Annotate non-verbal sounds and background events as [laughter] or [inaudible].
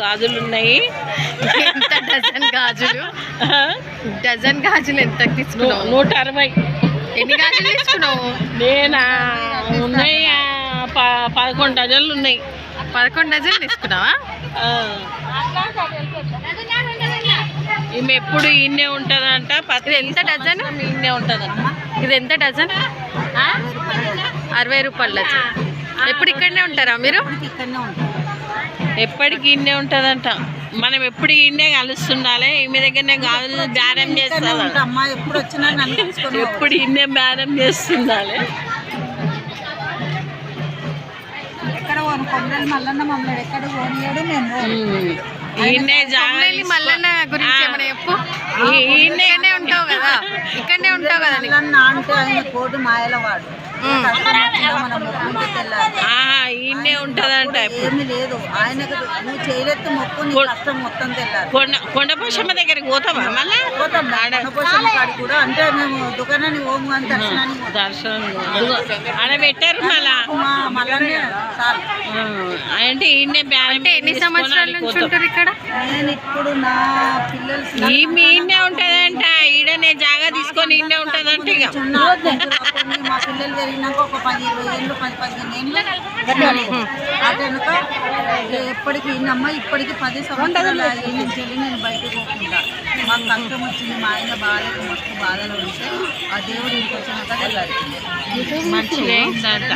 గాజులు ఉన్నాయి ఎంత డజన్ గాజులు? డజన్ గాజులు ఎంత తీసుకున్నావు? నూట అరవై. ఎన్ని గాజులు తీసుకున్నావు? నేనా? ఉన్నాయి? పదకొండు డజన్లు ఉన్నాయి. పదకొండు డజన్ తీసుకున్నావా. ఈమె ఎప్పుడు ఈయనే ఉంటుందంట ఇది ఎంత డజన్? ఈయనే ఉంటుందంట. ఇది ఎంత డజన్? అరవై రూపాయల డజన్. ఎప్పుడు ఇక్కడనే ఉంటారా మీరు? ఎప్పటికి ఈయనే ఉంటుందంట. మనం ఎప్పుడు ఈయనే కలుస్తుండాలి. ఈమె దగ్గరనే గాజులు బేరం చేస్తుంది అమ్మా ఎప్పుడు వచ్చినా నన్ను తీసుకొని ఎప్పుడు ఈయనే బేరం చేస్తుండాలి. ఈయనే మల్లన్న గురించి. ఏమైనా చెప్పు? ఈయనే ఉంటావు కదా. ఇక్కడనే ఉంటావు కదా [laughs] అంటే ఆయన కోటి మాయల వాడు ఈయనే ఉంటుందంట ఏమీ లేదు. ఆయనకు నువ్వు చేయలేత్తు మొక్కు నీ కొ- కష్టం మొత్తం తెల్లాలి. కొండ కొండపోషమ్మ దగ్గరికి పోతావా మళ్ళా? పోతాం వనపోషణ కాడికి కూడా అంటే మేము దుకాణానికి పోము కానీ దర్శనానికి పోతాం. దర్శనం అదిగో, ఆడ పెట్టారు మళ్ళా. అంటే అంటే ఎన్ని సంవత్సరాల నుంచి వెళ్ళిపోతాం. ఉంటారు ఇక్కడ? నేను ఇప్పుడు నా పిల్లలు ఈ మీ ఈయనే ఉంటదంట. ఈడనే జాగా తీసుకొని ఈయనే ఉంటదంట ఇక. పిల్లలు పెరిగినాక ఒక పది ఇరవై ఏళ్ళు పది పదిహేను ఏళ్ళు వెనుక ఎప్పటికి ఈయనమ్మ ఇప్పటికి పది సంవత్సరాలు అయ్యి నుంచి వెళ్ళి నేను బయటకు పోకుండా. మాకు కష్టం వచ్చింది మా ఆయన బాధకు మస్తు బాధలు ఉంటే ఆ దేవుడు ఇంటికి వచ్చినాక మంచిగా. అయిందంట